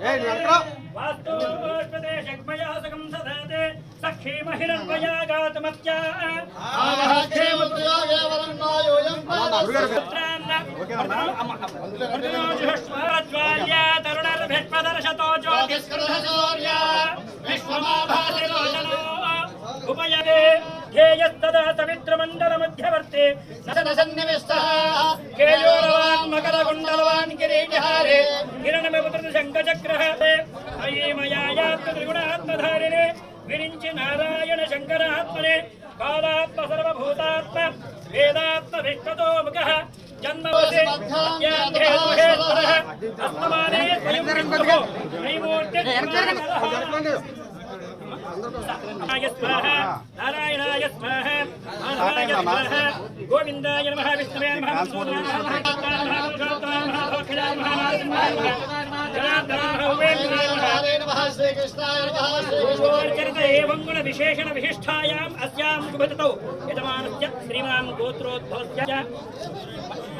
వాస్తు పుష్పతే శగ్మయాసకం సదాతే సఖీ మహిళన్వయా గాతుమత్యా తరుణర్భిష్మదర్శతో ఉపయదే ధ్యేయస్తదా సవిత్రమండల మధ్యవర్తే శంఖచక్రః అయీమయాయాత్మ త్రిగుణాత్మధారిణే విరించి నారాయణ శంకరాత్మనే కాలాత్మ సర్వభూతాత్మ వేదాత్మ విష్ణతో ముఖ జన్మవసే అస్తమానే స్వయం విష్ణుః త్రైమూర్తి నారాయణాయ స్వాహ మాధవాయ స్వాహ గోవిందాయ నమః విష్ణువే నమః విశేషణ విశిష్టాయాం అస్యాం శుభతౌ యజమానస్య శ్రీమాన్ గోత్రోద్భవస్య.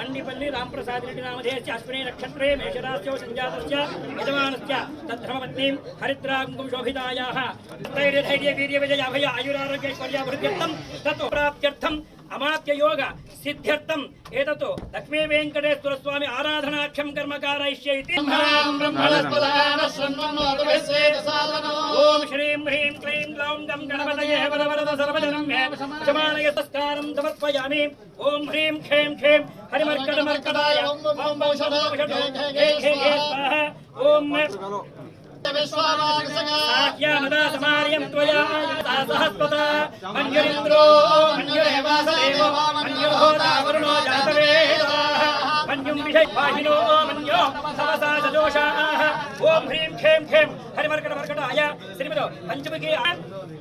मंडीपल्ली रामप्रसाद रेड्डी अश्विनी नक्षत्रे मेषरास्य सञ्जातस्य यजमानस्य तद्धर्मपत्नीं हरिद्राङ्गुं शोभितायाः धैर्यधैर्यवीर्यविजयाभय आयुरारोग्यैश्वर्याभृत्यर्थं तत् आराधनाख्यम कर्म कारयिष्य ఓం శ్రీం హ్రీం క్లీం గ్లౌం గం గణపతయే వరవరద సర్వజనం మే. శమానయ సంస్కారం సమర్పయామి. ఓం హ్రీం ఖేం ఖేం హరిమర్కట మర్కటాయ. ఓం భౌషణోషణో హే హే హే స్వాహ. ఓం సాఖ్యామదా సమార్యం త్వయా ఆయుధా సహస్వత. మన్యురింద్రో మన్యురేవాసదేవో మన్యుర్హోతా వరుణో జాతవేదాః. మన్యుం విషయవాహినో మన్యో సవసా సజోషాః ఓం హ్రీం ఖేం ఖేం హరిమర్కట మర్కటాయ శ్రీమతో పంచముఖి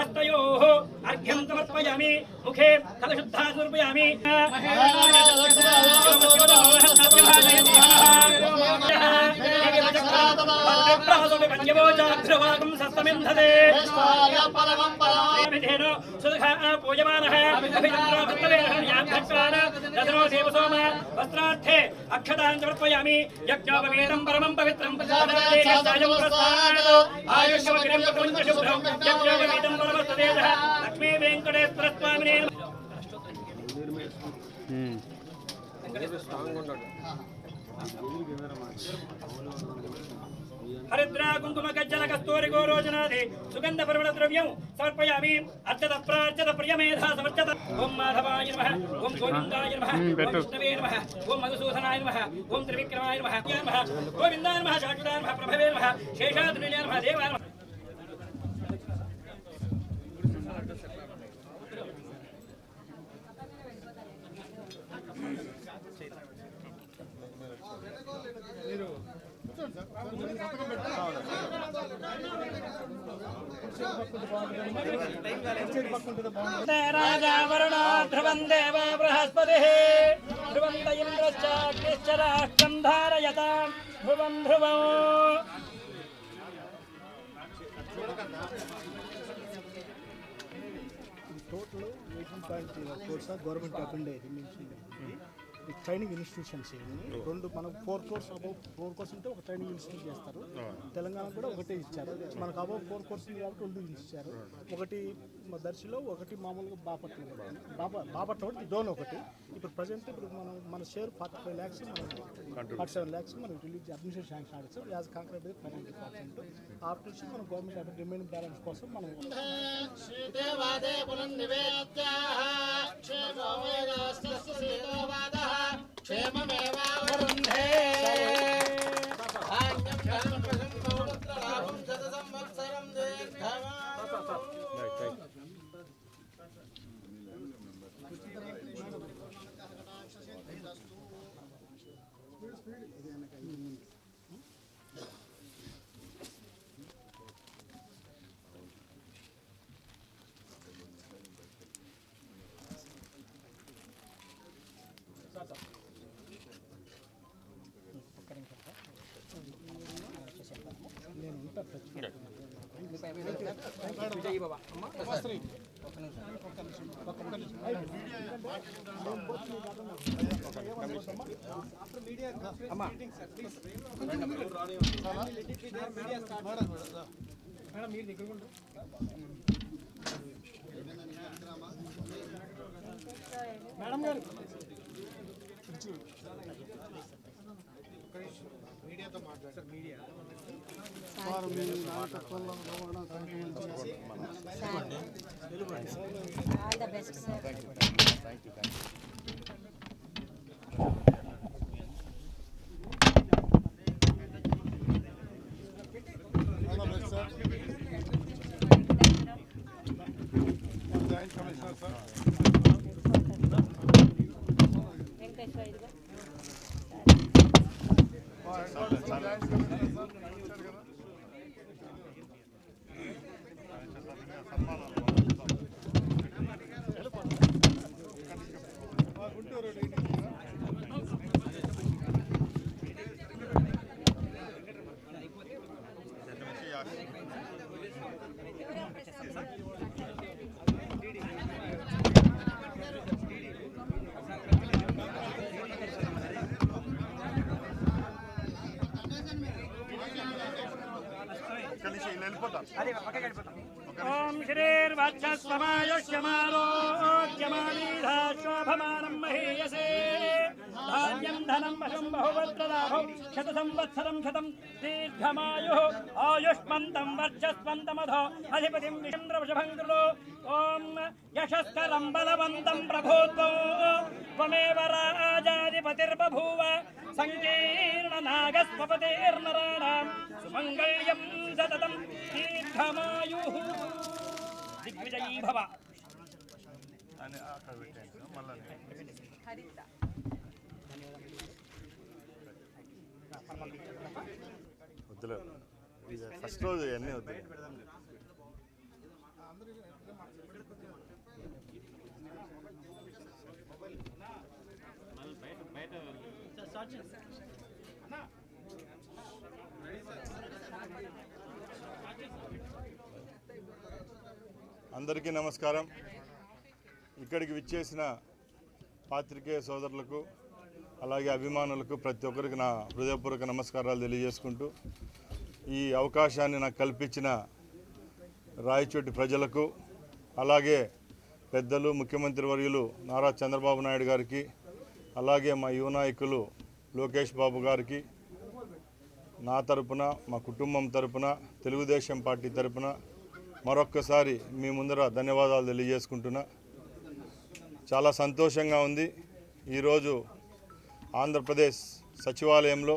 సమర్పయామి శ్రీలక్ష్మీ వెంకటేశ్వరస్వో పాద్యం సమర్పయామి హస్తయోః అర్ఘ్యం సమర్పయామి ముఖే కలశుద్ధా సమర్పయామి పంచమోచాగ్రవాగం సస్తమింధతే విధేనో సుధ పూజమానః అభిచంద్రో భక్తవేరః యాభక్తాన దదనో దేవసోమ వస్త్రార్థే అక్షతాన్ సమర్పయామి యజ్ఞోపవీతం పరమం పవిత్రం ప్రపంచ శుభ్రం యజ్ఞోపవీతం పరమస్తదేశः లక్ష్మీ వెంకటేశ్వర స్వామినే హరిద్రా కుంకుమ గజ్జల కస్తూరి గోరోజనాది సుగంధ పరిమళ ద్రవ్యం సమర్పయామి అర్చత ప్రార్చత ప్రియమేధా సమర్చత ఓం మాధవాయ నమః ఓం గోవిందాయ నమః ఓం విష్ణవే నమః ఓం మధుసూదనాయ నమః ఓం త్రివిక్రమాయ నమః గోవిందాయ నమః శాశ్వతాయ నమః ప్రభవే నమః శేషాద్రియాయ నమః దేవాయ నమః ధ్రువం దేవ బృహస్పతి ధ్రువం ఇంద్రశ్చాగ్నిశ్చ రాష్ట్రం ధారయత ధ్రువం ధ్రువం total eighteen point four sir government attend అయ్యింది మెన్షన్ ట్రైనింగ్ ఇన్స్టిట్యూషన్స్ ఇవన్నీ రెండు మనకు four course above four course ఉంటే ఒక ట్రైనింగ్ ఇన్స్టిట్యూట్ చేస్తారు. తెలంగాణ కూడా ఒకటే ఇచ్చారు. మనకు అబౌవ్ ఫోర్ కోర్స్ ఉంది కాబట్టి రెండు ఇచ్చారు. ఒకటి దర్శిలో ఒకటి మామూలుగా బాపట్ల బాపట్ల ఒకటి జోన్ ఒకటి. ఇప్పుడు ప్రజెంట్ ఇప్పుడు మనం మన షేర్ ఫార్టీ ఫైవ్ ల్యాక్స్ మనం ఫార్టీ సెవెన్ ల్యాక్స్ మనం రిలీజ్ అడ్మిషన్ శాంక్షన్ ఆడచ్చు. యాజ్ కాంక్రీట్ అయితే ఫైవ్ పర్సెంట్ ఆఫ్టర్ మనం గవర్నమెంట్ అంటే రిమైనింగ్ బ్యాలెన్స్ కోసం మనం క్షేమమేవా వరుంధే ఉంటా ప్రతి మేడం గారు సార్ నాయకత్వంలో రవాణా చేసి all the best sir Venkateswara ఓం శ్రీర్వాచస్వమాయుష్యమారోగ్యమానీధాశోభమానం మహీయసే. ధాన్యం ధనం వశం బహుభద్రలాభం శత సంవత్సరం శతం దీర్ఘమాయు. ఆయుష్మంతం వర్చస్వంతమధో అధిపతిం విచంద్రవృషభం కృలో ఓం యశస్కరం బలవంతం ప్రభూత్వం త్వమేవ రాజాధిపతిర్బభూవ. సంకీర్ణ నాగస్వపతిర్నరాణాం. మంగళ్యం సతతం దీర్ఘమాయు దిగ్విజయీ భవ వద్దులే. ఫస్ట్ రోజు అన్నీ వద్దు బయట బయట అందరికీ నమస్కారం. ఇక్కడికి విచ్చేసిన పాత్రికేయ సోదరులకు అలాగే అభిమానులకు ప్రతి ఒక్కరికి నా హృదయపూర్వక నమస్కారాలు తెలియజేసుకుంటూ ఈ అవకాశాన్ని నాకు కల్పించిన రాయచోటి ప్రజలకు అలాగే పెద్దలు ముఖ్యమంత్రి వర్యులు నారా చంద్రబాబు నాయుడు గారికి అలాగే మా యువ నాయకులు లోకేష్ బాబు గారికి నా తరపున మా కుటుంబం తరపున తెలుగుదేశం పార్టీ తరపున మరొక్కసారి మీ ముందర ధన్యవాదాలు తెలియజేసుకుంటున్నా. చాలా సంతోషంగా ఉంది. ఈరోజు ఆంధ్రప్రదేశ్ సచివాలయంలో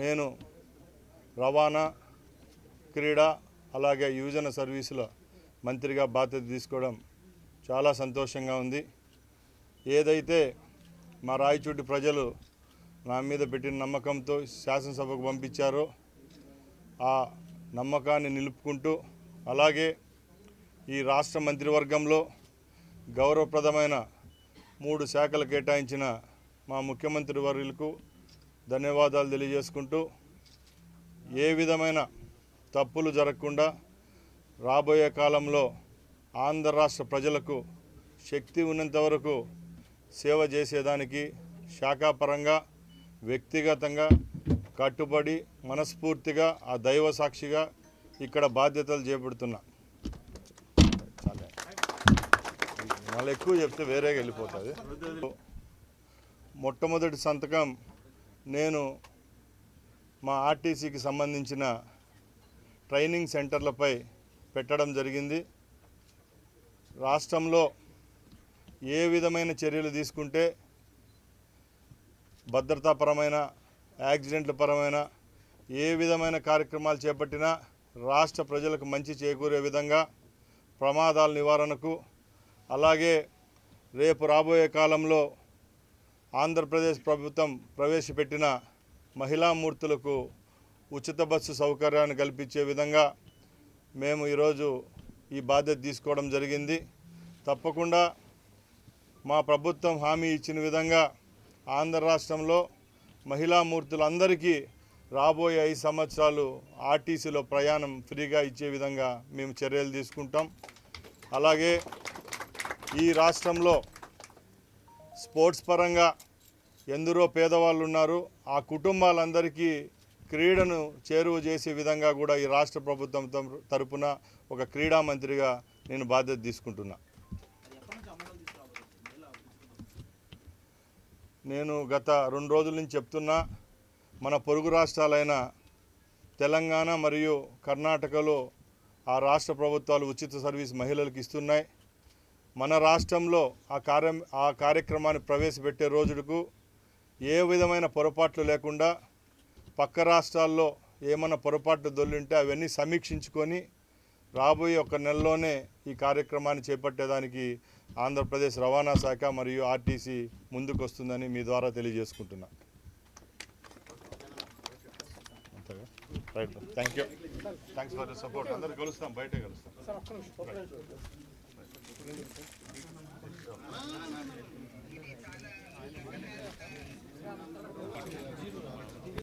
నేను రవాణా క్రీడా అలాగే యువజన సర్వీసుల మంత్రిగా బాధ్యత తీసుకోవడం చాలా సంతోషంగా ఉంది. ఏదైతే మా రాయచూటి ప్రజలు నా మీద పెట్టిన నమ్మకంతో శాసనసభకు పంపించారో ఆ నమ్మకాన్ని నిలుపుకుంటూ అలాగే ఈ రాష్ట్ర మంత్రివర్గంలో గౌరవప్రదమైన మూడు శాఖలు కేటాయించిన మా ముఖ్యమంత్రి వర్యులకు ధన్యవాదాలు తెలియజేసుకుంటూ ఏ విధమైన తప్పులు జరగకుండా రాబోయే కాలంలో ఆంధ్ర రాష్ట్ర ప్రజలకు శక్తి ఉన్నంత వరకు సేవ చేసేదానికి శాఖాపరంగా వ్యక్తిగతంగా కట్టుబడి మనస్ఫూర్తిగా ఆ దైవ సాక్షిగా ఇక్కడ బాధ్యతలు చేపడుతున్నా. మళ్ళీ ఎక్కువ చెప్తే వేరేగా వెళ్ళిపోతుంది. మొట్టమొదటి సంతకం నేను మా ఆర్టీసీకి సంబంధించిన ట్రైనింగ్ సెంటర్లపై పెట్టడం జరిగింది. రాష్ట్రంలో ఏ విధమైన చర్యలు తీసుకుంటే భద్రతాపరమైన యాక్సిడెంట్ల పరమైన ఏ విధమైన కార్యక్రమాలు చేపట్టినా రాష్ట్ర ప్రజలకు మంచి చేకూరే విధంగా ప్రమాదాల నివారణకు అలాగే రేపు రాబోయే కాలంలో ఆంధ్రప్రదేశ్ ప్రభుత్వం ప్రవేశపెట్టిన మహిళామూర్తులకు ఉచిత బస్సు సౌకర్యాన్ని కల్పించే విధంగా మేము ఈరోజు ఈ బాధ్యత తీసుకోవడం జరిగింది. తప్పకుండా మా ప్రభుత్వం హామీ ఇచ్చిన విధంగా ఆంధ్ర రాష్ట్రంలో మహిళామూర్తులందరికీ రాబోయే ఐదు సంవత్సరాలు ఆర్టీసీలో ప్రయాణం ఫ్రీగా ఇచ్చే విధంగా మేము చర్యలు తీసుకుంటాం. అలాగే ఈ రాష్ట్రంలో స్పోర్ట్స్ పరంగా ఎందరో పేదవాళ్ళు ఉన్నారు. ఆ కుటుంబాలందరికీ క్రీడను చేరువ చేసే విధంగా కూడా ఈ రాష్ట్ర ప్రభుత్వం తరపున ఒక క్రీడా మంత్రిగా నేను బాధ్యత తీసుకుంటున్నా. నేను గత రెండు రోజుల నుంచి చెప్తున్నా మన పొరుగు రాష్ట్రాలైన తెలంగాణ మరియు కర్ణాటకలో ఆ రాష్ట్ర ప్రభుత్వాలు ఉచిత సర్వీస్ మహిళలకు ఇస్తున్నాయి. మన రాష్ట్రంలో ఆ కార్యం ఆ కార్యక్రమాన్ని ప్రవేశపెట్టే రోజుకు ఏ విధమైన పొరపాట్లు లేకుండా పక్క రాష్ట్రాల్లో ఏమైనా పొరపాట్లు దొల్లింటే అవన్నీ సమీక్షించుకొని రాబోయే ఒక నెలలోనే ఈ కార్యక్రమాన్ని చేపట్టేదానికి ఆంధ్రప్రదేశ్ రవాణా శాఖ మరియు ఆర్టీసీ ముందుకు వస్తుందని మీ ద్వారా తెలియజేసుకుంటున్నాను right thank you thanks for the support అందరు కలుస్తాం బయటే కలుస్తాం.